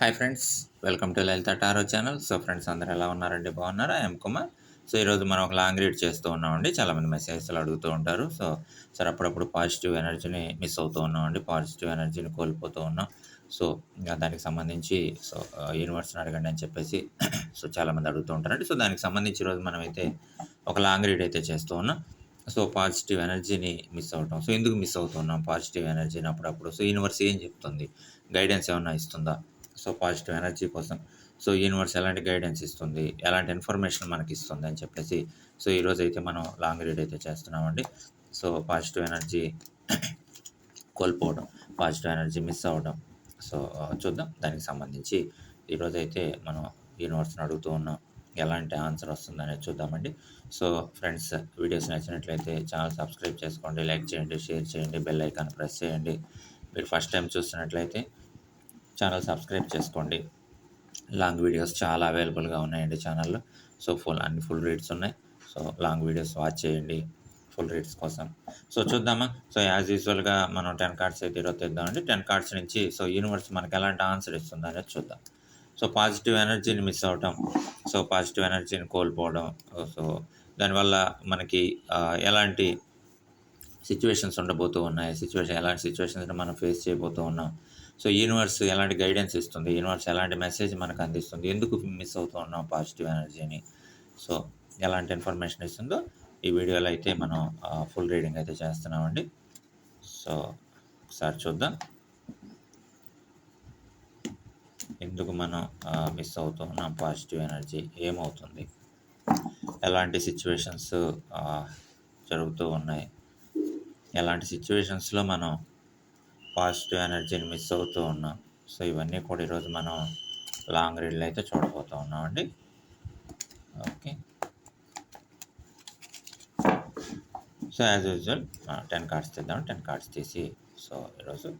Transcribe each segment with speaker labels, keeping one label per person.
Speaker 1: Hi friends welcome to Lalitha tarot channel. So friends అందరూ ఎలా ఉన్నారండి? బాగున్నారా? ఐఎమ్ కుమార్. సో ఈరోజు మనం ఒక లాంగ్ రీడ్ చేస్తూ ఉన్నామండి. చాలామంది మెసేజ్లు అడుగుతూ ఉంటారు. సో సార్ అప్పుడప్పుడు పాజిటివ్ ఎనర్జీని మిస్ అవుతూ ఉన్నామండి. పాజిటివ్ ఎనర్జీని కోల్పోతూ ఉన్నాం. సో ఇంకా దానికి సంబంధించి సో యూనివర్స్ని అడగండి అని చెప్పేసి సో చాలామంది అడుగుతూ ఉంటారండి. సో దానికి సంబంధించి ఈరోజు మనం అయితే ఒక లాంగ్ రీడ్ అయితే చేస్తూ ఉన్నాం. సో పాజిటివ్ ఎనర్జీని మిస్ అవటం. సో ఎందుకు మిస్ అవుతున్నాం పాజిటివ్ ఎనర్జీని అప్పుడప్పుడు? సో యూనివర్స్ ఏం చెప్తుంది? గైడెన్స్ ఏమైనా ఇస్తుందా? సో పాజిటివ్ ఎనర్జీ కోసం. సో యూనివర్స్ ఎలాంటి గైడెన్స్ ఇస్తుంది? ఎలాంటి ఇన్ఫర్మేషన్ మనకి ఇస్తుంది అని చెప్పేసి సో ఈరోజు అయితే మనం లాంగ్ రీడ్ అయితే చేస్తున్నామండి. సో పాజిటివ్ ఎనర్జీ కోల్పోవడం పాజిటివ్ ఎనర్జీ మిస్ అవ్వడం సో చూద్దాం. దానికి సంబంధించి ఈరోజు అయితే మనం యూనివర్స్ని అడుగుతూ ఉన్నాం ఎలాంటి ఆన్సర్ వస్తుందనేది చూద్దామండి. సో ఫ్రెండ్స్ వీడియోస్ నచ్చినట్లయితే ఛానల్ సబ్స్క్రైబ్ చేసుకోండి లైక్ చేయండి షేర్ చేయండి బెల్ ఐకాన్ ప్రెస్ చేయండి. మీరు ఫస్ట్ టైం చూస్తున్నట్లయితే ఛానల్ సబ్స్క్రైబ్ చేసుకోండి. లాంగ్ వీడియోస్ చాలా అవైలబుల్గా ఉన్నాయండి ఛానల్లో. సో ఫుల్ అన్ని ఫుల్ రీడ్స్ ఉన్నాయి. సో లాంగ్ వీడియోస్ వాచ్ చేయండి ఫుల్ రీడ్స్ కోసం. సో చూద్దామా? సో యాజ్ యూజువల్గా మనం టెన్ కార్డ్స్ అయితే ఈరోజు తెద్దామండి. టెన్ కార్డ్స్ నుంచి సో యూనివర్స్ మనకి ఎలాంటి ఆన్సర్ ఇస్తుంది అనేది చూద్దాం. సో పాజిటివ్ ఎనర్జీని మిస్ అవటం సో పాజిటివ్ ఎనర్జీని కోల్పోవడం సో దానివల్ల మనకి ఎలాంటి సిచ్యువేషన్స్ ఉండబోతూ ఉన్నాయి సిచ్యువేషన్ ఎలాంటి సిచ్యువేషన్స్ మనం ఫేస్ చేయబోతూ ఉన్నాం సో యూనివర్స్ ఎలాంటి గైడెన్స్ ఇస్తుంది? యూనివర్స్ ఎలాంటి మెసేజ్ మనకు అందిస్తుంది? ఎందుకు మిస్ అవుతూ ఉన్నాం పాజిటివ్ ఎనర్జీని సో ఎలాంటి ఇన్ఫర్మేషన్ ఇస్తుందో ఈ వీడియోలో అయితే మనం ఫుల్ రీడింగ్ అయితే చేస్తున్నామండి. సో ఒకసారి చూద్దాం. ఎందుకు మనం మిస్ అవుతూ ఉన్నాం పాజిటివ్ ఎనర్జీ ఏమవుతుంది? ఎలాంటి సిచ్యువేషన్స్ జరుగుతూ ఉన్నాయి? ఎలాంటి సిచ్యువేషన్స్లో మనం పాజిటివ్ ఎనర్జీని మిస్ అవుతూ ఉన్నాం. సో ఇవన్నీ కూడా ఈరోజు మనం లాంగ్ రీడ్లు అయితే చూడబోతూ ఉన్నామండి. Okay. So as usual ten cards తీద్దాం. టెన్ కార్డ్స్ తీసి సో ఈరోజు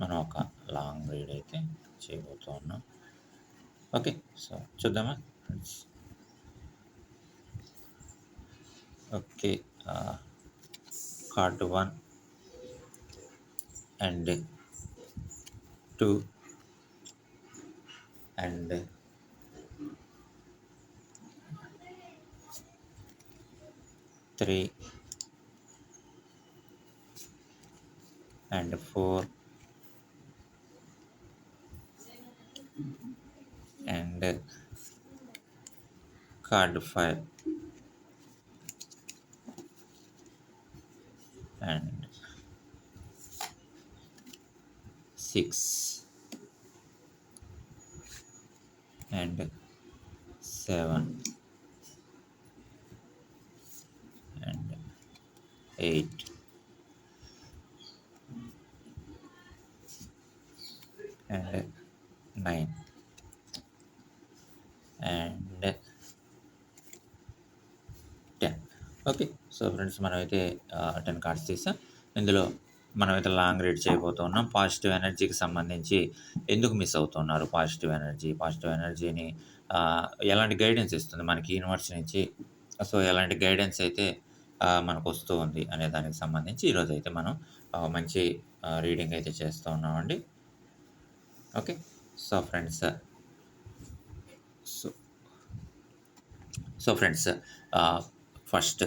Speaker 1: మనం ఒక లాంగ్ రీడ్ అయితే చేయబోతూ ఉన్నాం. ఓకే. సో చూద్దామా? Friends okay card one. and two and three and four and card five. Six and seven and eight and nine and ten okay so friends మనమైతే ten cards తీసాం. ఇందులో మనం అయితే long read చేయబోతున్నాం. Positive ఎనర్జీకి సంబంధించి ఎందుకు మిస్ అవుతున్నారు పాజిటివ్ ఎనర్జీ పాజిటివ్ ఎనర్జీని ఎలాంటి గైడెన్స్ ఇస్తుంది మనకి యూనివర్స్ నుంచి? సో ఎలాంటి గైడెన్స్ అయితే మనకు వస్తూ ఉంది అనే దానికి సంబంధించి ఈరోజు అయితే మనం మంచి రీడింగ్ అయితే చేస్తూ ఉన్నామండి. Okay so friends so so friends first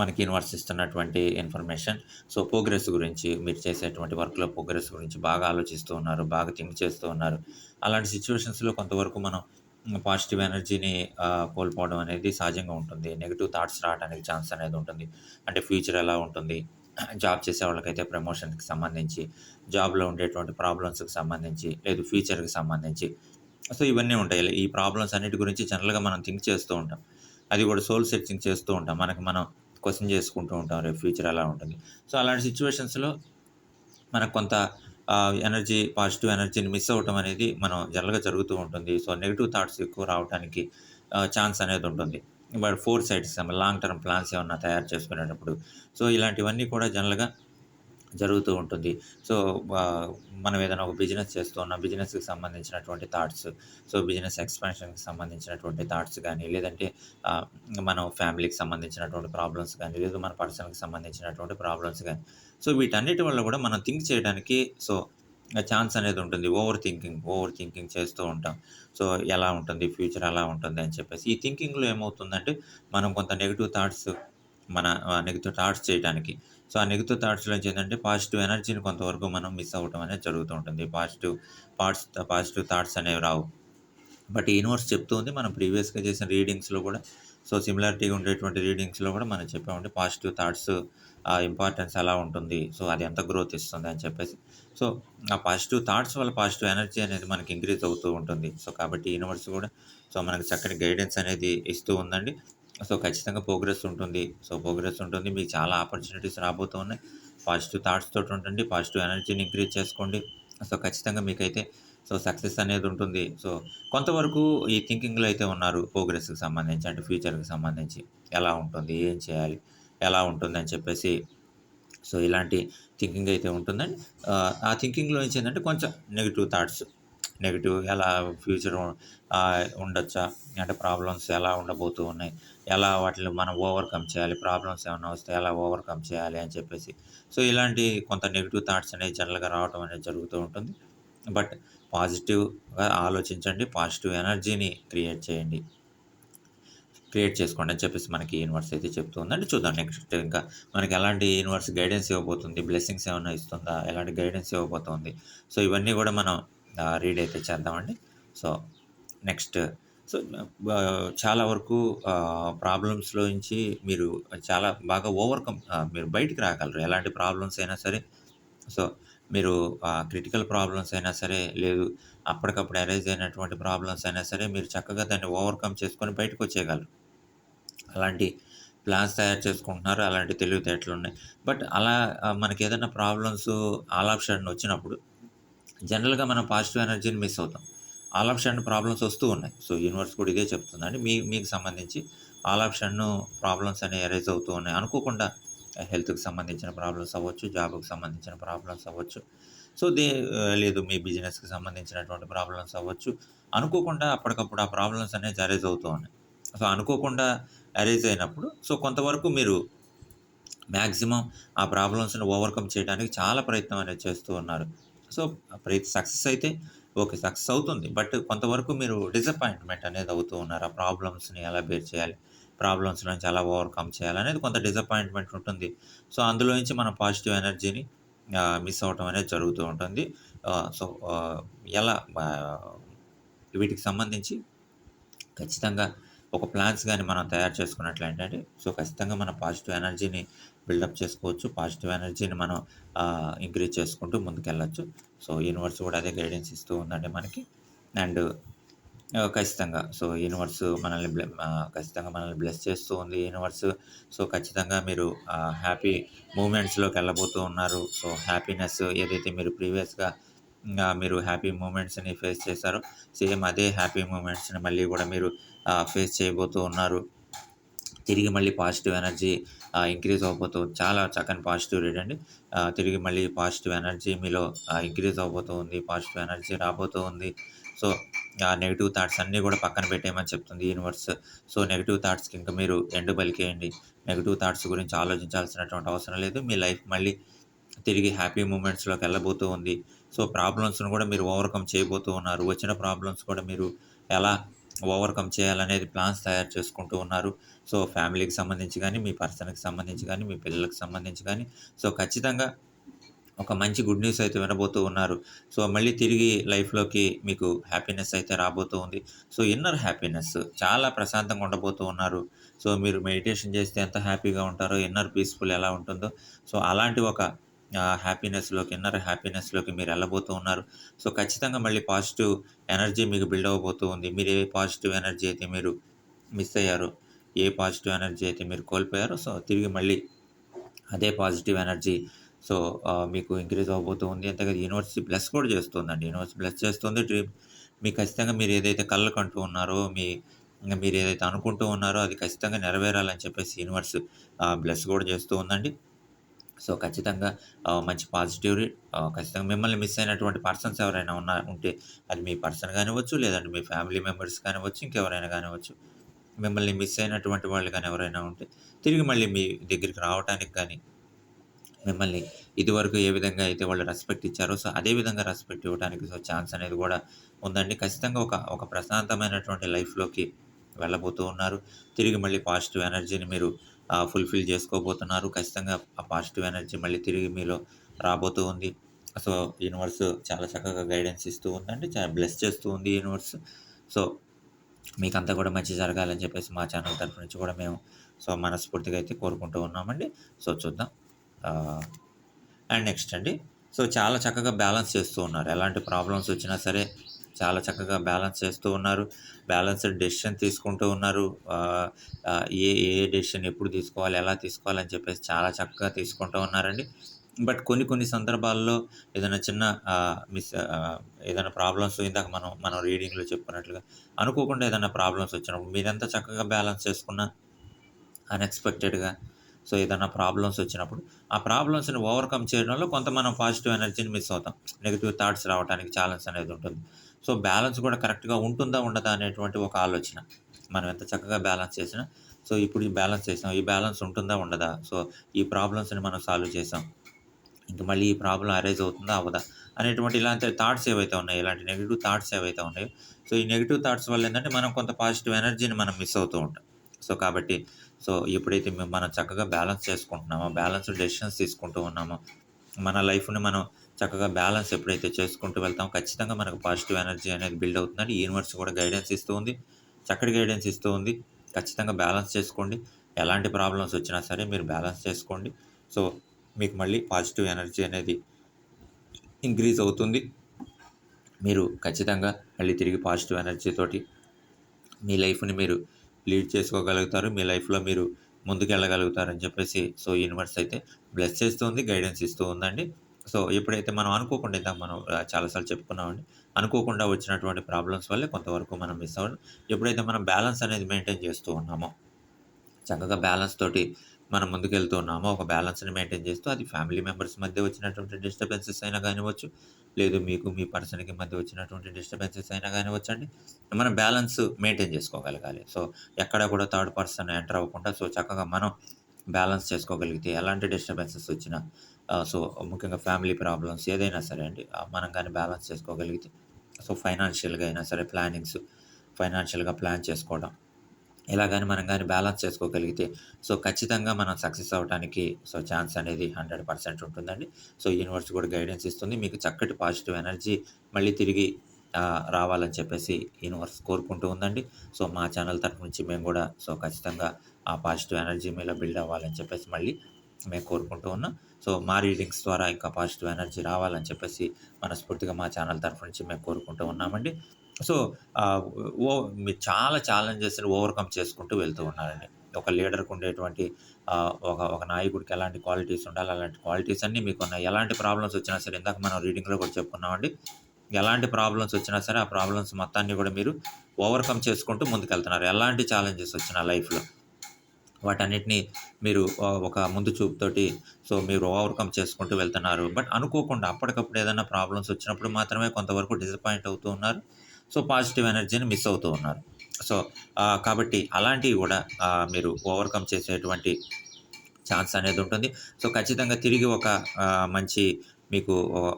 Speaker 1: మనకి యూనివర్స్ ఇస్తున్నటువంటి ఇన్ఫర్మేషన్ సో ప్రోగ్రెస్ గురించి మీరు చేసేటువంటి వర్క్లో ప్రోగ్రెస్ గురించి బాగా ఆలోచిస్తూ ఉన్నారు బాగా థింక్ చేస్తూ ఉన్నారు. అలాంటి సిచ్యువేషన్స్లో కొంతవరకు మనం పాజిటివ్ ఎనర్జీని కోల్పోవడం అనేది సహజంగా ఉంటుంది. నెగిటివ్ థాట్స్ రావడానికి ఛాన్స్ అనేది ఉంటుంది. అంటే ఫ్యూచర్ ఎలా ఉంటుంది? జాబ్ చేసే వాళ్ళకైతే ప్రమోషన్కి సంబంధించి జాబ్లో ఉండేటువంటి ప్రాబ్లమ్స్కి సంబంధించి లేదు ఫ్యూచర్కి సంబంధించి. సో ఇవన్నీ ఉంటాయి. ఈ ప్రాబ్లమ్స్ అన్నిటి గురించి జనరల్గా మనం థింక్ చేస్తూ ఉంటాం. అది కూడా సోల్ సెర్చింగ్ చేస్తూ ఉంటాం. మనకి మనం క్వశ్చన్ చేసుకుంటూ ఉంటాం రేపు ఫ్యూచర్ ఎలా ఉంటుంది. సో అలాంటి సిచ్యువేషన్స్లో మనకు కొంత ఎనర్జీ పాజిటివ్ ఎనర్జీని మిస్ అవ్వటం అనేది మనం జనరల్గా జరుగుతూ ఉంటుంది. సో నెగిటివ్ థాట్స్ ఎక్కువ రావడానికి ఛాన్స్ అనేది ఉంటుంది. But four sides long term plans ఏమన్నా తయారు చేసుకునేటప్పుడు. సో ఇలాంటివన్నీ కూడా జనరల్గా జరుగుతూ ఉంటుంది సో మనం ఏదైనా ఒక బిజినెస్ చేస్తూ ఉన్న బిజినెస్కి సంబంధించినటువంటి థాట్స్ సో బిజినెస్ ఎక్స్పాన్షన్కి సంబంధించినటువంటి థాట్స్ కానీ లేదంటే మనం ఫ్యామిలీకి సంబంధించినటువంటి ప్రాబ్లమ్స్ కానీ లేదు మన పర్సన్కి సంబంధించినటువంటి ప్రాబ్లమ్స్ కానీ సో వీటన్నిటి వల్ల కూడా మనం థింక్ చేయడానికి సో ఛాన్స్ అనేది ఉంటుంది. ఓవర్ థింకింగ్, ఓవర్ థింకింగ్ చేస్తూ ఉంటాం. సో, ఎలా ఉంటుంది? ఫ్యూచర్ ఎలా ఉంటుంది? అని చెప్పేసి. ఈ థింకింగ్‌లో ఏమవుతుందంటే, మనం కొంత నెగిటివ్ థాట్స్ మన నెగిటివ్ థాట్స్ చేయటానికి. సో, ఆ నెగెటివ్ థాట్స్లో ఏంటంటే, పాజిటివ్ ఎనర్జీని కొంతవరకు మనం మిస్ అవ్వటం అనేది జరుగుతూ ఉంటుంది. పాజిటివ్ పాట్స్ పాజిటివ్ థాట్స్ అనేవి రావు. బట్ యూనివర్స్ చెప్తూ ఉంది. మనం ప్రీవియస్‌గా చేసిన రీడింగ్స్‌లో కూడా సో, సిమిలారిటీగా ఉండేటువంటి రీడింగ్స్‌లో కూడా మనం చెప్పామంటే పాజిటివ్ థాట్స్ ఇంపార్టెన్స్ ఎలా ఉంటుంది? సో, అది ఎంత గ్రోత్ ఇస్తుంది అని చెప్పేసి. సో, ఆ పాజిటివ్ థాట్స్ వల్ల పాజిటివ్ ఎనర్జీ అనేది మనకి ఇంక్రీజ్ అవుతూ ఉంటుంది. సో, కాబట్టి యూనివర్స్ కూడా సో, మనకు చక్కని గైడెన్స్ అనేది ఇస్తూ ఉందండి. సో, ఖచ్చితంగా ప్రోగ్రెస్ ఉంటుంది. సో, ప్రోగ్రెస్ ఉంటుంది. మీకు చాలా ఆపర్చునిటీస్ రాబోతూ ఉన్నాయి. పాజిటివ్ థాట్స్ తోటి ఉండండి. పాజిటివ్ ఎనర్జీని ఇంక్రీజ్ చేసుకోండి. సో, ఖచ్చితంగా మీకైతే సో, సక్సెస్ అనేది ఉంటుంది. సో, కొంతవరకు ఈ థింకింగ్‌లో అయితే ఉన్నారు. ప్రోగ్రెస్‌కి సంబంధించి అంటే ఫ్యూచర్‌కి సంబంధించి ఎలా ఉంటుంది? ఏం చేయాలి? ఎలా ఉంటుందని చెప్పేసి సో, ఇలాంటి థింకింగ్ అయితే ఉంటుందండి. ఆ థింకింగ్‌లో నుంచి ఏంటంటే కొంచెం నెగిటివ్ థాట్స్ నెగిటివ్ ఎలా ఫ్యూచర్ ఉండొచ్చా? అంటే ప్రాబ్లమ్స్ ఎలా ఉండబోతూ ఉన్నాయి? ఎలా వాటిని మనం ఓవర్‌కమ్ చేయాలి? ప్రాబ్లమ్స్ ఏమైనా వస్తే ఎలా ఓవర్‌కమ్ చేయాలి? అని చెప్పేసి. సో, ఇలాంటి కొంత నెగిటివ్ థాట్స్ అనేవి జనరల్‌గా రావటం అనేది జరుగుతూ ఉంటుంది. బట్ పాజిటివ్‌గా ఆలోచించండి. పాజిటివ్ ఎనర్జీని క్రియేట్ చేయండి. క్రియేట్ చేసుకోండి అని చెప్పేసి మనకి యూనివర్స్ అయితే చెప్తూ ఉందండి. చూద్దాం నెక్స్ట్ ఇంకా మనకి ఎలాంటి యూనివర్స్ గైడెన్స్ ఇవ్వబోతుంది? బ్లెస్సింగ్స్ ఏమైనా ఇస్తుందా? ఎలాంటి గైడెన్స్ ఇవ్వబోతోంది? సో, ఇవన్నీ కూడా మనం రీడ్ అయితే చేద్దామండి. సో, నెక్స్ట్ సో, చాలా వరకు ప్రాబ్లమ్స్‌లో నుంచి మీరు చాలా బాగా ఓవర్‌కమ్ మీరు బయటికి రాగలరు. ఎలాంటి ప్రాబ్లమ్స్ అయినా సరే. సో, మీరు క్రిటికల్ ప్రాబ్లమ్స్ అయినా సరే, లేదు అప్పటికప్పుడు అరైజ్ అయినటువంటి ప్రాబ్లమ్స్ అయినా సరే, మీరు చక్కగా దాన్ని ఓవర్‌కమ్ చేసుకొని బయటకొచ్చేయగలరు. అలాంటి ప్లాన్స్ తయారు చేసుకుంటున్నారు. అలాంటి తెలివితేటలున్నాయి. బట్ అలా మనకి ఏదైనా ప్రాబ్లమ్స్ ఆల్ ఆఫ్ సడెన్ వచ్చినప్పుడు జనరల్‌గా మనం పాజిటివ్ ఎనర్జీని మిస్ అవుతాం. ఆల్ ఆప్షన్ ప్రాబ్లమ్స్ వస్తూ ఉన్నాయి. సో, యూనివర్స్ కూడా ఇదే చెప్తుందండి. మీ మీకు సంబంధించి ఆల్ ఆప్షన్ ప్రాబ్లమ్స్ అనేవి అరైజ్ అవుతూ ఉన్నాయి. అనుకోకుండా హెల్త్‌కి సంబంధించిన ప్రాబ్లమ్స్ అవ్వచ్చు, జాబ్‌కి సంబంధించిన ప్రాబ్లమ్స్ అవ్వచ్చు. సో, దే లేదు మీ బిజినెస్‌కి సంబంధించినటువంటి ప్రాబ్లమ్స్ అవ్వచ్చు. అనుకోకుండా అప్పటికప్పుడు ఆ ప్రాబ్లమ్స్ అనేవి అరైజ్ అవుతూ ఉన్నాయి. సో, అనుకోకుండా అరైజ్ అయినప్పుడు సో, కొంతవరకు మీరు మ్యాక్సిమం ఆ ప్రాబ్లమ్స్‌ని ఓవర్‌కమ్ చేయడానికి చాలా ప్రయత్నం అనేది చేస్తూ ఉన్నారు. సో, ప్రతి సక్సెస్ అయితే ఓకే. సక్సెస్ అవుతుంది. బట్ కొంతవరకు మీరు డిసప్పాయింట్‌మెంట్ అనేది అవుతూ ఉన్నారు. ఆ ప్రాబ్లమ్స్‌ని ఎలా బేర్ చేయాలి? ప్రాబ్లమ్స్ నుంచి ఎలా ఓవర్‌కమ్ చేయాలి అనేది కొంత డిసప్పాయింట్‌మెంట్ ఉంటుంది. సో, అందులో నుంచి మన పాజిటివ్ ఎనర్జీని మిస్ అవ్వటం అనేది జరుగుతూ ఉంటుంది. సో, ఎలా వీటికి సంబంధించి ఖచ్చితంగా ఒక ప్లాన్స్ కానీ మనం తయారు చేసుకున్నట్లయితే సో, ఖచ్చితంగా మన పాజిటివ్ ఎనర్జీని బిల్డప్ చేసుకోవచ్చు. పాజిటివ్ ఎనర్జీని మనం ఇంక్రీజ్ చేసుకుంటూ ముందుకెళ్ళొచ్చు. సో, యూనివర్స్ కూడా అదే గైడెన్స్ ఇస్తూ ఉందండి మనకి. అండ్ ఖచ్చితంగా సో, యూనివర్స్ మనల్ని ఖచ్చితంగా మనల్ని బ్లెస్ చేస్తూ ఉంది యూనివర్స్. సో, ఖచ్చితంగా మీరు హ్యాపీ మూమెంట్స్‌లోకి వెళ్ళబోతూ ఉన్నారు. సో, హ్యాపీనెస్ ఏదైతే మీరు ప్రీవియస్‌గా మీరు హ్యాపీ మూమెంట్స్‌ని ఫేస్ చేశారో, సేమ్ అదే హ్యాపీ మూమెంట్స్‌ని మళ్ళీ కూడా మీరు ఫేస్ చేయబోతూ ఉన్నారు. తిరిగి మళ్ళీ పాజిటివ్ ఎనర్జీ ఇంక్రీజ్ అవ్వబోతూ చాలా చక్కని పాజిటివ్ రేట్ అండి. తిరిగి మళ్ళీ పాజిటివ్ ఎనర్జీ మీలో ఇంక్రీజ్ అవ్వబోతూ ఉంది. పాజిటివ్ ఎనర్జీ రాబోతూ ఉంది. సో, ఆ నెగిటివ్ థాట్స్ అన్నీ కూడా పక్కన పెట్టేయమని చెప్తుంది యూనివర్స్. సో, నెగిటివ్ థాట్స్‌కి ఇంకా మీరు ఎండు పలికేయండి. నెగిటివ్ థాట్స్ గురించి ఆలోచించాల్సినటువంటి అవసరం లేదు. మీ లైఫ్ మళ్ళీ తిరిగి హ్యాపీ మూమెంట్స్‌లోకి వెళ్ళబోతూ ఉంది. సో, ప్రాబ్లమ్స్ను కూడా మీరు ఓవర్‌కమ్ చేయబోతూ ఉన్నారు. వచ్చిన ప్రాబ్లమ్స్ కూడా మీరు ఎలా ఓవర్‌కమ్ చేయాలనేది ప్లాన్స్ తయారు చేసుకుంటూ ఉన్నారు. సో, ఫ్యామిలీకి సంబంధించి కానీ మీ పర్సన్‌కి సంబంధించి కానీ మీ పిల్లలకు సంబంధించి కానీ సో, ఖచ్చితంగా ఒక మంచి గుడ్ న్యూస్ అయితే వినబోతూ ఉన్నారు. సో, మళ్ళీ తిరిగి లైఫ్‌లోకి మీకు హ్యాపీనెస్ అయితే రాబోతూ ఉంది. సో, ఇన్నర్ హ్యాపీనెస్ చాలా ప్రశాంతంగా ఉండబోతూ ఉన్నారు. సో, మీరు మెడిటేషన్ చేస్తే ఎంత హ్యాపీగా ఉంటారో, ఇన్నర్ పీస్‌ఫుల్ ఎలా ఉంటుందో, సో, అలాంటి ఒక హ్యాపీనెస్‌లోకి ఇన్నర్ హ్యాపీనెస్‌లోకి మీరు వెళ్ళబోతూ ఉన్నారు. సో, ఖచ్చితంగా మళ్ళీ పాజిటివ్ ఎనర్జీ మీకు బిల్డ్ అవ్వబోతూ ఉంది. మీరు ఏ పాజిటివ్ ఎనర్జీ అయితే మీరు మిస్ అయ్యారు ఏ పాజిటివ్ ఎనర్జీ అయితే మీరు కోల్పోయారో, సో, తిరిగి మళ్ళీ అదే పాజిటివ్ ఎనర్జీ సో, మీకు ఇంక్రీజ్ అవబోతూ ఉంది. అంతేకాదు యూనివర్సిటీ యూనివర్స్ బ్లెస్ కూడా చేస్తుందండి. యూనివర్సిటీ బ్లెస్ చేస్తుంది. డ్రీమ్ మీకు ఖచ్చితంగా మీరు ఏదైతే కళ్ళకు కంటూ ఉన్నారో, మీ మీరు ఏదైతే అనుకుంటూ ఉన్నారో అది ఖచ్చితంగా నెరవేరాలని చెప్పేసి యూనివర్స్ బ్లెస్ కూడా చేస్తూ ఉందండి. సో, ఖచ్చితంగా మంచి పాజిటివ్ రీ ఖచ్చితంగా మిమ్మల్ని మిస్ అయినటువంటి పర్సన్స్ ఎవరైనా ఉన్నా ఉంటే అది మీ పర్సన్ కానివ్వచ్చు, లేదంటే మీ ఫ్యామిలీ మెంబర్స్ కానివ్వచ్చు, ఇంకెవరైనా కానివ్వచ్చు. మిమ్మల్ని మిస్ అయినటువంటి వాళ్ళు కానీ ఎవరైనా ఉంటే, తిరిగి మళ్ళీ మీ దగ్గరికి రావటానికి కానీ మిమ్మల్ని ఇదివరకు ఏ విధంగా అయితే వాళ్ళు రెస్పెక్ట్ ఇచ్చారో సో అదే విధంగా రెస్పెక్ట్ ఇవ్వడానికి సో ఛాన్స్ అనేది కూడా ఉందండి. ఖచ్చితంగా ఒక ఒక ప్రశాంతమైనటువంటి లైఫ్లోకి వెళ్ళబోతూ ఉన్నారు. తిరిగి మళ్ళీ పాజిటివ్ ఎనర్జీని మీరు ఫుల్ఫిల్ చేసుకోబోతున్నారు. ఖచ్చితంగా ఆ పాజిటివ్ ఎనర్జీ మళ్ళీ తిరిగి మీలో రాబోతూ ఉంది. సో యూనివర్స్ చాలా చక్కగా గైడెన్స్ ఇస్తూ ఉందండి. చాలా బ్లెస్ చేస్తూ ఉంది యూనివర్స్ సో మీకంతా కూడా మంచి జరగాలని చెప్పేసి మా ఛానల్ తరఫు నుంచి కూడా మేము సో మనస్ఫూర్తిగా అయితే కోరుకుంటూ ఉన్నామండి. సో చూద్దాం. అండ్ నెక్స్ట్ అండి. సో చాలా చక్కగా బ్యాలెన్స్ చేస్తూ ఉన్నారు. ఎలాంటి ప్రాబ్లమ్స్ వచ్చినా సరే చాలా చక్కగా బ్యాలెన్స్ చేస్తూ ఉన్నారు. బ్యాలెన్స్డ్ డెసిషన్ తీసుకుంటూ ఉన్నారు. ఏ ఏ డెసిషన్ ఎప్పుడు తీసుకోవాలి ఎలా తీసుకోవాలని చెప్పేసి చాలా చక్కగా తీసుకుంటూ ఉన్నారండి. బట్ కొన్ని కొన్ని సందర్భాల్లో ఏదైనా చిన్న మిస్ ఏదైనా ప్రాబ్లమ్స్ ఇందాక మనం మనం రీడింగ్లో చెప్పుకున్నట్లుగా అనుకోకుండా ఏదైనా ప్రాబ్లమ్స్ వచ్చినప్పుడు మీరెంత చక్కగా బ్యాలెన్స్ చేసుకున్నా అన్ఎక్స్పెక్టెడ్గా సో ఏదైనా ప్రాబ్లమ్స్ వచ్చినప్పుడు ఆ ప్రాబ్లమ్స్ని ఓవర్కమ్ చేయడంలో కొంత మనం పాజిటివ్ ఎనర్జీని మిస్ అవుతాం. నెగిటివ్ థాట్స్ రావడానికి ఛాలెంజ్ అనేది ఉంటుంది. సో బ్యాలెన్స్ కూడా కరెక్ట్గా ఉంటుందా ఉండదా అనేటువంటి ఒక ఆలోచన మనం ఎంత చక్కగా బ్యాలెన్స్ చేసినా. సో ఇప్పుడు ఈ బ్యాలెన్స్ చేసాం ఈ బ్యాలెన్స్ ఉంటుందా ఉండదా? సో ఈ ప్రాబ్లమ్స్ని మనం సాల్వ్ చేసాం. ఇంక మళ్ళీ ఈ ప్రాబ్లం అరైజ్ అవుతుందా? అవ్వదా? అనేటువంటి ఇలాంటి థాట్స్ ఏవైతే ఉన్నాయో ఇలాంటి నెగిటివ్ థాట్స్ ఏవైతే ఉన్నాయో సో ఈ నెగిటివ్ థాట్స్ వల్ల ఏంటంటే మనం కొంత పాజిటివ్ ఎనర్జీని మనం మిస్ అవుతూ ఉంటాం. సో కాబట్టి సో ఎప్పుడైతే మేము మనం చక్కగా బ్యాలెన్స్ చేసుకుంటున్నామో బ్యాలెన్స్ డెసిషన్స్ తీసుకుంటూ ఉన్నామో మన లైఫ్ని మనం చక్కగా బ్యాలెన్స్ ఎప్పుడైతే చేసుకుంటూ వెళ్తామో ఖచ్చితంగా మనకు పాజిటివ్ ఎనర్జీ అనేది బిల్డ్ అవుతుందని యూనివర్స్ కూడా గైడెన్స్ ఇస్తూ ఉంది. చక్కటి గైడెన్స్ ఇస్తూ ఉంది. ఖచ్చితంగా బ్యాలెన్స్ చేసుకోండి. ఎలాంటి ప్రాబ్లమ్స్ వచ్చినా సరే మీరు బ్యాలెన్స్ చేసుకోండి. సో మీకు మళ్ళీ పాజిటివ్ ఎనర్జీ అనేది ఇంక్రీజ్ అవుతుంది. మీరు ఖచ్చితంగా మళ్ళీ తిరిగి పాజిటివ్ ఎనర్జీ తోటి మీ లైఫ్ని మీరు లీడ్ చేసుకోగలుగుతారు. మీ లైఫ్లో మీరు ముందుకెళ్ళగలుగుతారని చెప్పేసి సో యూనివర్స్ అయితే బ్లెస్ చేస్తుంది గైడెన్స్ ఇస్తూ ఉందండి. సో ఎప్పుడైతే మనం అనుకోకుండా ఇందాక మనం చాలాసార్లు చెప్పుకున్నామండి అనుకోకుండా వచ్చినటువంటి ప్రాబ్లమ్స్ వల్లే కొంతవరకు మనం మిస్ అవ్వడం ఎప్పుడైతే మనం బ్యాలెన్స్ అనేది మెయింటైన్ చేస్తూ ఉన్నామో చక్కగా బ్యాలెన్స్ తోటి మనం ముందుకెళ్తూ ఉన్నామో ఒక బ్యాలెన్స్ని మెయింటైన్ చేస్తూ అది ఫ్యామిలీ మెంబర్స్ మధ్య వచ్చినటువంటి డిస్టర్బెన్సెస్ అయినా కానివ్వచ్చు లేదు మీకు మీ పర్సన్కి మధ్య వచ్చినటువంటి డిస్టర్బెన్సెస్ అయినా కానివ్వచ్చు అండి మనం బ్యాలెన్స్ మెయింటైన్ చేసుకోగలగాలి. సో ఎక్కడ కూడా థర్డ్ పర్సన్ ఎంటర్ అవ్వకుండా సో చక్కగా మనం బ్యాలెన్స్ చేసుకోగలిగితే ఎలాంటి డిస్టర్బెన్సెస్ వచ్చినా సో ముఖ్యంగా ఫ్యామిలీ ప్రాబ్లమ్స్ ఏదైనా సరే అండి మనం కానీ బ్యాలెన్స్ చేసుకోగలిగితే సో ఫైనాన్షియల్గా అయినా సరే ప్లానింగ్స్ ఫైనాన్షియల్గా ప్లాన్ చేసుకోవడం ఇలా కానీ మనం కానీ బ్యాలెన్స్ చేసుకోగలిగితే సో ఖచ్చితంగా మనం సక్సెస్ అవ్వడానికి సో ఛాన్స్ అనేది హండ్రెడ్ పర్సెంట్ ఉంటుందండి. సో యూనివర్స్ కూడా గైడెన్స్ ఇస్తుంది. మీకు చక్కటి పాజిటివ్ ఎనర్జీ మళ్ళీ తిరిగి రావాలని చెప్పేసి యూనివర్స్ కోరుకుంటూ ఉందండి. సో మా ఛానల్ తరఫు నుంచి మేము కూడా సో ఖచ్చితంగా ఆ పాజిటివ్ ఎనర్జీ మీలో బిల్డ్ అవ్వాలని చెప్పేసి మళ్ళీ మేము కోరుకుంటూ ఉన్నాం. సో మా రీడింగ్స్ ద్వారా ఇంకా పాజిటివ్ ఎనర్జీ రావాలని చెప్పేసి మనస్ఫూర్తిగా మా ఛానల్ తరఫు నుంచి మేము కోరుకుంటూ ఉన్నామండి. సో ఓ మీరు చాలా ఛాలెంజెస్ని ఓవర్కమ్ చేసుకుంటూ వెళ్తూ ఉన్నారండి. ఒక లీడర్కి ఉండేటువంటి ఒక ఒక నాయకుడికి ఎలాంటి క్వాలిటీస్ ఉండాలి అలాంటి క్వాలిటీస్ అన్నీ మీకు ఉన్నాయి. ఎలాంటి ప్రాబ్లమ్స్ వచ్చినా సరే ఇందాక మనం రీడింగ్లో కూడా చెప్పుకున్నామండి ఎలాంటి ప్రాబ్లమ్స్ వచ్చినా సరే ఆ ప్రాబ్లమ్స్ మొత్తాన్ని కూడా మీరు ఓవర్కమ్ చేసుకుంటూ ముందుకెళ్తున్నారు. ఎలాంటి ఛాలెంజెస్ వచ్చినా లైఫ్లో వాటన్నిటిని మీరు ఒక ముందు చూపుతోటి సో మీరు ఓవర్కమ్ చేసుకుంటూ వెళ్తున్నారు. బట్ అనుకోకుండా అప్పటికప్పుడు ఏదైనా ప్రాబ్లమ్స్ వచ్చినప్పుడు మాత్రమే కొంతవరకు డిసప్పాయింట్ అవుతూ ఉన్నారు. సో పాజిటివ్ ఎనర్జీని మిస్ అవుతూ ఉన్నారు. సో కాబట్టి అలాంటివి కూడా మీరు ఓవర్కమ్ చేసేటువంటి ఛాన్స్ అనేది ఉంటుంది. సో ఖచ్చితంగా తిరిగి ఒక మంచి మీకు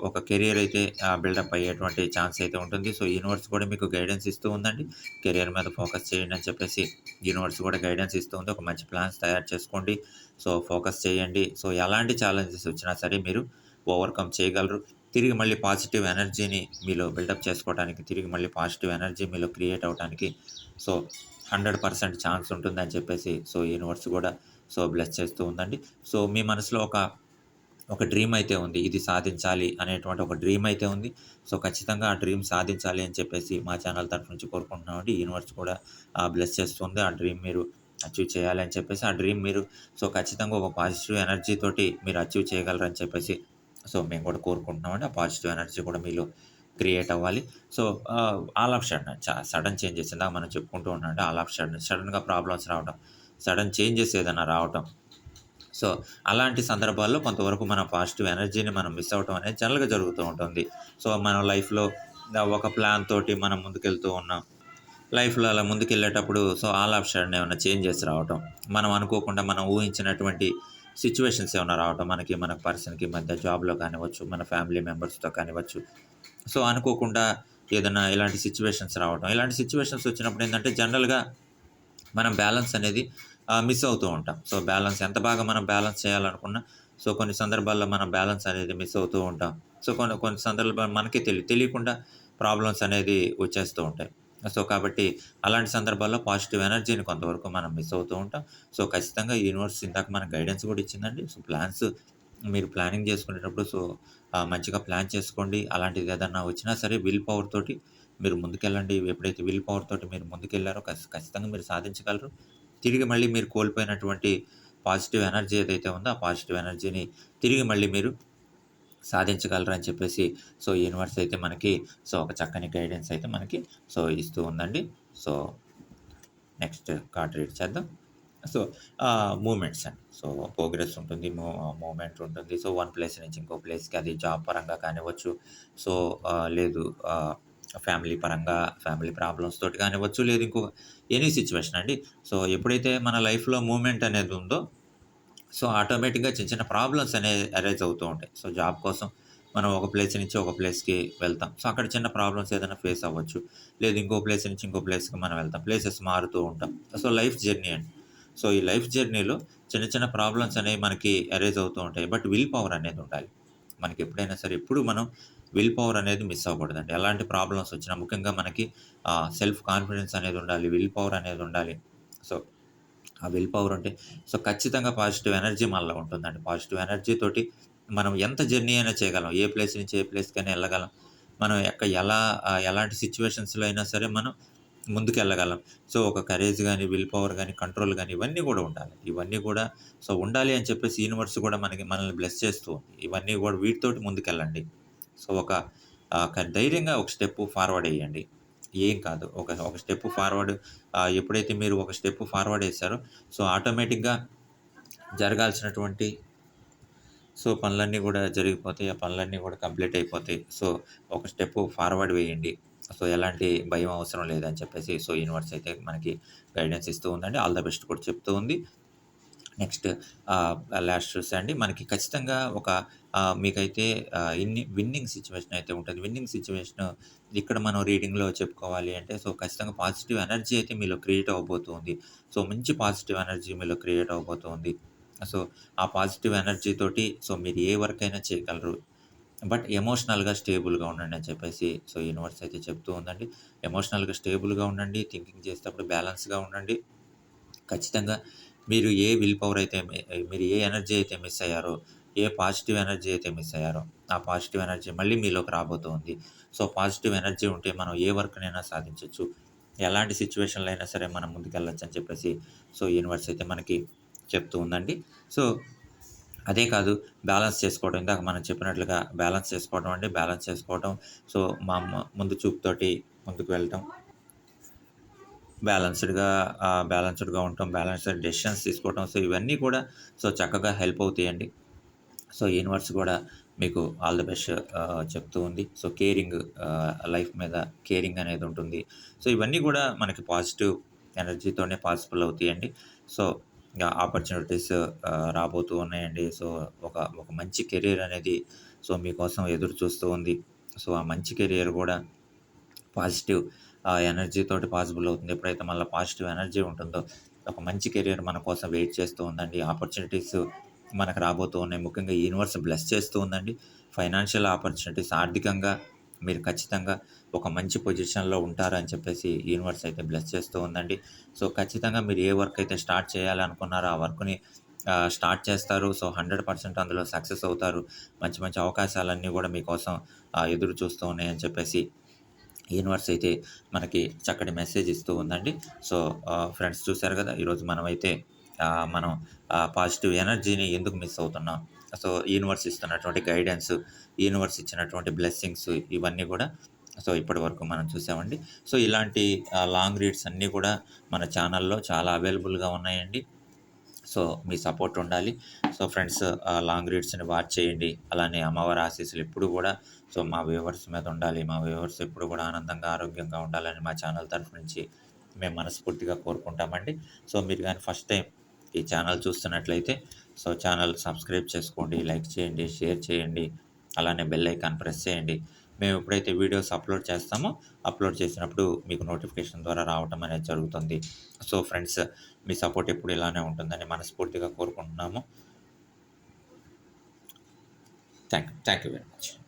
Speaker 1: ఒక కెరియర్ అయితే బిల్డప్ అయ్యేటువంటి ఛాన్స్ అయితే ఉంటుంది. సో యూనివర్స్ కూడా మీకు గైడెన్స్ ఇస్తూ ఉందండి. కెరియర్ మీద ఫోకస్ చేయండి అని చెప్పేసి యూనివర్స్ కూడా గైడెన్స్ ఇస్తూ ఉంది. ఒక మంచి ప్లాన్స్ తయారు చేసుకోండి. సో ఫోకస్ చేయండి. సో ఎలాంటి ఛాలెంజెస్ వచ్చినా సరే మీరు ఓవర్కమ్ చేయగలరు. తిరిగి మళ్ళీ పాజిటివ్ ఎనర్జీని మీలో బిల్డప్ చేసుకోవడానికి తిరిగి మళ్ళీ పాజిటివ్ ఎనర్జీ మీలో క్రియేట్ అవడానికి సో హండ్రెడ్ పర్సెంట్ ఛాన్స్ ఉంటుందని చెప్పేసి సో యూనివర్స్ కూడా సో బ్లెస్ చేస్తూ ఉందండి. సో మీ మనసులో ఒక ఒక డ్రీమ్ అయితే ఉంది ఇది సాధించాలి అనేటువంటి ఒక డ్రీమ్ అయితే ఉంది. సో ఖచ్చితంగా ఆ డ్రీమ్ సాధించాలి అని చెప్పేసి మా ఛానల్ తరఫు నుంచి కోరుకుంటున్నామండి. యూనివర్స్ కూడా బ్లెస్ చేస్తుంది. ఆ డ్రీమ్ మీరు అచీవ్ చేయాలని చెప్పేసి ఆ డ్రీమ్ మీరు సో ఖచ్చితంగా ఒక పాజిటివ్ ఎనర్జీ తోటి మీరు అచీవ్ చేయగలరని చెప్పేసి సో మేము కూడా కోరుకుంటున్నామండి. ఆ పాజిటివ్ ఎనర్జీ కూడా మీలో క్రియేట్ అవ్వాలి. So all of sudden sudden changes ఇందాక మనం చెప్పుకుంటూ ఉన్నాం ఆల్ ఆఫ్ సడన్ సడన్గా ప్రాబ్లమ్స్ రావడం సడన్ చేంజెస్ ఏదైనా రావటం. సో అలాంటి సందర్భాల్లో కొంతవరకు మన పాజిటివ్ ఎనర్జీని మనం మిస్ అవ్వటం అనేది జనరల్గా జరుగుతూ ఉంటుంది. సో మన లైఫ్లో ఒక ప్లాన్ తోటి మనం ముందుకెళ్తూ ఉన్నాం లైఫ్లో అలా ముందుకెళ్ళేటప్పుడు సో ఆల్ ఆఫ్ సడన్ ఏమైనా చేంజెస్ రావటం మనం అనుకోకుండా మనం ఊహించినటువంటి సిచ్యువేషన్స్ ఏమైనా రావటం మనకి మన పర్సన్‌కి మధ్య జాబ్‌లో కానివ్వచ్చు, మన ఫ్యామిలీ మెంబర్స్‌తో కానివ్వచ్చు. సో, అనుకోకుండా ఏదైనా ఇలాంటి సిచ్యువేషన్స్ రావటం. ఇలాంటి సిచ్యువేషన్స్ వచ్చినప్పుడు ఏంటంటే జనరల్‌గా మనం బ్యాలెన్స్ అనేది మిస్ అవుతూ ఉంటాం. సో, బ్యాలెన్స్ ఎంత బాగా మనం బ్యాలెన్స్ చేయాలనుకున్నా, సో, కొన్ని సందర్భాల్లో మనం బ్యాలెన్స్ అనేది మిస్ అవుతూ ఉంటాం. సో, కొన్ని కొన్ని సందర్భాలు మనకే తెలియ తెలియకుండా ప్రాబ్లమ్స్ అనేది వచ్చేస్తూ ఉంటాయి. సో, కాబట్టి అలాంటి సందర్భాల్లో పాజిటివ్ ఎనర్జీని కొంతవరకు మనం మిస్ అవుతూ ఉంటాం. సో, ఖచ్చితంగా యూనివర్స్ ఇందాక మనకు గైడెన్స్ కూడా ఇచ్చిందండి. సో, ప్లాన్స్ మీరు ప్లానింగ్ చేసుకునేటప్పుడు సో, మంచిగా ప్లాన్ చేసుకోండి. అలాంటిది ఏదన్నా వచ్చినా సరే విల్ పవర్ తోటి మీరు ముందుకెళ్ళండి. ఎప్పుడైతే విల్ పవర్ తోటి మీరు ముందుకెళ్ళారో ఖచ్చితంగా మీరు సాధించగలరు. తిరిగి మళ్ళీ మీరు కోల్పోయినటువంటి పాజిటివ్ ఎనర్జీ ఏదైతే ఉందో, ఆ పాజిటివ్ ఎనర్జీని తిరిగి మళ్ళీ మీరు సాధించగలరు అని చెప్పేసి సో, యూనివర్స్ అయితే మనకి సో, ఒక చక్కని గైడెన్స్ అయితే మనకి సో, ఇస్తూ ఉందండి. సో, నెక్స్ట్ కార్డ్ రీడ్ చేద్దాం. సో, మూమెంట్స్ అండి. సో, ప్రోగ్రెస్ ఉంటుంది. మూ మూమెంట్ ఉంటుంది. సో, వన్ ప్లేస్ నుంచి ఇంకో ప్లేస్‌కి అది జాబ్ పరంగా కానివ్వచ్చు. సో, లేదు ఫ్యామిలీ పరంగా ఫ్యామిలీ ప్రాబ్లమ్స్ తోటి కానివ్వచ్చు. లేదు ఇంకో ఎనీ సిచ్యువేషన్ అండి. సో, ఎప్పుడైతే మన లైఫ్‌లో మూమెంట్ అనేది ఉందో, సో, ఆటోమేటిక్‌గా చిన్న చిన్న ప్రాబ్లమ్స్ అనేవి అరైజ్ అవుతూ ఉంటాయి. సో, జాబ్ కోసం మనం ఒక ప్లేస్ నుంచి ఒక ప్లేస్‌కి వెళ్తాం. సో, అక్కడ చిన్న ప్రాబ్లమ్స్ ఏదైనా ఫేస్ అవ్వచ్చు. లేదు ఇంకో ప్లేస్ నుంచి ఇంకో ప్లేస్‌కి మనం వెళ్తాం. ప్లేసెస్ మారుతూ ఉంటాం. సో, లైఫ్ జర్నీ అండి. సో, ఈ లైఫ్ జర్నీలో చిన్న చిన్న ప్రాబ్లమ్స్ అనేవి మనకి అరైజ్ అవుతూ ఉంటాయి. బట్ విల్ పవర్ అనేది ఉండాలి. మనకి ఎప్పుడైనా సరే ఎప్పుడు మనం విల్ పవర్ అనేది మిస్ అవ్వకూడదండి. ఎలాంటి ప్రాబ్లమ్స్ వచ్చినా ముఖ్యంగా మనకి సెల్ఫ్ కాన్ఫిడెన్స్ అనేది ఉండాలి. విల్ పవర్ అనేది ఉండాలి. సో, ఆ విల్ పవర్ ఉంటే సో, ఖచ్చితంగా పాజిటివ్ ఎనర్జీ మనలో ఉంటుందండి. పాజిటివ్ ఎనర్జీ తోటి మనం ఎంత జర్నీ అయినా చేయగలం. ఏ ప్లేస్ నుంచి ఏ ప్లేస్‌కైనా వెళ్ళగలం మనం ఎక్క ఎలా ఎలాంటి సిచ్యువేషన్స్‌లో అయినా సరే మనం ముందుకెళ్ళగలం. సో, ఒక కరేజ్ కానీ విల్ పవర్ కానీ కంట్రోల్ కానీ ఇవన్నీ కూడా ఉండాలి. ఇవన్నీ కూడా సో, ఉండాలి అని చెప్పేసి యూనివర్స్ కూడా మనకి మనల్ని బ్లెస్ చేస్తూ ఇవన్నీ కూడా వీటితోటి ముందుకెళ్ళండి. సో, ఒక ధైర్యంగా ఒక స్టెప్ ఫార్వర్డ్ వేయండి ఏం కాదు. ఒక ఒక స్టెప్ ఫార్వర్డ్ ఎప్పుడైతే మీరు ఒక స్టెప్ ఫార్వర్డ్ వేస్తారో సో, ఆటోమేటిక్‌గా జరగాల్సినటువంటి సో, పనులన్నీ కూడా జరిగిపోతాయి. ఆ పనులన్నీ కూడా కంప్లీట్ అయిపోతాయి. సో, ఒక స్టెప్ ఫార్వర్డ్ వేయండి. సో, ఎలాంటి భయం అవసరం లేదని చెప్పేసి సో, యూనివర్స్ అయితే మనకి గైడెన్స్ ఇస్తూ ఉందండి. ఆల్ ద బెస్ట్ కూడా చెప్తూ ఉంది. నెక్స్ట్ ఆహ్, లాస్ట్ అండి మనకి ఖచ్చితంగా ఒక మీకైతే ఇన్ని విన్నింగ్ సిచ్యువేషన్ అయితే ఉంటుంది విన్నింగ్ సిచ్యువేషన్ ఇక్కడ మనం రీడింగ్‌లో చెప్పుకోవాలి అంటే సో, ఖచ్చితంగా పాజిటివ్ ఎనర్జీ అయితే మీలో క్రియేట్ అవబోతుంది సో, మంచి పాజిటివ్ ఎనర్జీ మీలో క్రియేట్ అవబోతుంది సో, ఆ పాజిటివ్ ఎనర్జీ తోటి సో, మీరు ఏ వర్క్ అయినా చేయగలరు. బట్ ఎమోషనల్‌గా స్టేబుల్‌గా ఉండండి అని చెప్పేసి సో, యూనివర్స్ అయితే చెప్తూ ఉందండి. ఎమోషనల్‌గా స్టేబుల్‌గా ఉండండి. థింకింగ్ చేసేటప్పుడు బ్యాలెన్స్‌గా ఉండండి. ఖచ్చితంగా మీరు ఏ విల్ పవర్ అయితే మీరు ఏ ఎనర్జీ అయితే మిస్ అయ్యారో, ఏ పాజిటివ్ ఎనర్జీ అయితే మిస్ అయ్యారో, ఆ పాజిటివ్ ఎనర్జీ మళ్ళీ మీలోకి రాబోతూ ఉంది. సో, పాజిటివ్ ఎనర్జీ ఉంటే మనం ఏ వర్క్‌నైనా సాధించవచ్చు ఎలాంటి సిచ్యువేషన్‌లో అయినా సరే మనం ముందుకెళ్ళచ్చు అని చెప్పేసి సో, యూనివర్స్ అయితే మనకి చెప్తూ ఉందండి. సో, అదే కాదు బ్యాలెన్స్ చేసుకోవడం ఇందాక మనం చెప్పినట్లుగా బ్యాలెన్స్ చేసుకోవడం అండి. బ్యాలెన్స్ చేసుకోవడం సో, మా ముందు చూపుతోటి ముందుకు వెళ్ళటం. బ్యాలెన్స్‌డ్‌గా ఆహ్, బ్యాలెన్స్‌డ్‌గా ఉండటం, బ్యాలెన్స్‌డ్ డెసిషన్స్ తీసుకోవటం. సో, ఇవన్నీ కూడా సో, చక్కగా హెల్ప్ అవుతాయండి. సో, యూనివర్స్ కూడా మీకు ఆల్ ద బెస్ట్ చెప్తూ ఉంది. సో, కేరింగ్ లైఫ్ మీద కేరింగ్ అనేది ఉంటుంది. సో, ఇవన్నీ కూడా మనకి పాజిటివ్ ఎనర్జీతోనే పాసిబుల్ అవుతాయండి. సో, ఆపర్చునిటీస్ రాబోతూ ఉన్నాయండి. సో, ఒక ఒక మంచి కెరియర్ అనేది సో, మీకోసం ఎదురు చూస్తూ ఉంది. సో, ఆ మంచి కెరియర్ కూడా పాజిటివ్ ఎనర్జీ తోటి పాసిబుల్ అవుతుంది. ఎప్పుడైతే మళ్ళీ పాజిటివ్ ఎనర్జీ ఉంటుందో, ఒక మంచి కెరియర్ మన కోసం వెయిట్ చేస్తూ ఉందండి. ఆపర్చునిటీస్ మనకు రాబోతూ ఉన్నాయి. ముఖ్యంగా యూనివర్స్ బ్లెస్ చేస్తూ ఉందండి. ఫైనాన్షియల్ ఆపర్చునిటీస్ ఆర్థికంగా మీరు ఖచ్చితంగా ఒక మంచి పొజిషన్‌లో ఉంటారని చెప్పేసి యూనివర్స్ అయితే బ్లెస్ చేస్తూ ఉందండి. సో, ఖచ్చితంగా మీరు ఏ వర్క్ అయితే స్టార్ట్ చేయాలనుకున్నారో ఆ వర్క్‌ని స్టార్ట్ చేస్తారు. సో, 100% అందులో సక్సెస్ అవుతారు. మంచి మంచి అవకాశాలన్నీ కూడా మీకోసం ఎదురు చూస్తూ ఉన్నాయని చెప్పేసి యూనివర్స్ అయితే మనకి చక్కటి మెసేజ్ ఇస్తూ ఉందండి. సో, ఫ్రెండ్స్ చూసారు కదా! ఈరోజు మనమైతే మనం పాజిటివ్ ఎనర్జీని ఎందుకు మిస్ అవుతున్నాం. సో, యూనివర్స్ ఇస్తున్నటువంటి గైడెన్స్, యూనివర్స్ ఇచ్చినటువంటి బ్లెస్సింగ్స్ ఇవన్నీ కూడా సో, ఇప్పటి వరకు మనం చూసామండి. సో, ఇలాంటి లాంగ్ రీడ్స్ అన్నీ కూడా మన ఛానల్‌లో చాలా అవైలబుల్‌గా ఉన్నాయండి. సో మీ సపోర్ట్ ఉండాలి. సో ఫ్రెండ్స్ లాంగ్ రీడ్స్ని వాచ్ చేయండి. అలానే అమ్మవారి ఆశీస్సులు ఎప్పుడు కూడా సో మా వ్యూవర్స్ మీద ఉండాలి. మా వ్యూవర్స్ ఎప్పుడు కూడా ఆనందంగా ఆరోగ్యంగా ఉండాలని మా ఛానల్ తరఫు నుంచి మేము మనస్ఫూర్తిగా కోరుకుంటామండి. సో మీరు కానీ ఫస్ట్ టైం ఈ ఛానల్ చూస్తున్నట్లయితే సో ఛానల్ సబ్స్క్రైబ్ చేసుకోండి లైక్ చేయండి షేర్ చేయండి అలానే బెల్ ఐకాన్ ప్రెస్ చేయండి. మేము ఎప్పుడైతే వీడియోస్ అప్లోడ్ చేస్తామో అప్లోడ్ చేసినప్పుడు మీకు నోటిఫికేషన్ ద్వారా రావటం అనేది జరుగుతుంది. సో ఫ్రెండ్స్ మీ సపోర్ట్ ఎప్పుడు ఇలానే ఉంటుందని మనస్ఫూర్తిగా కోరుకుంటున్నాము. Thank thank you very much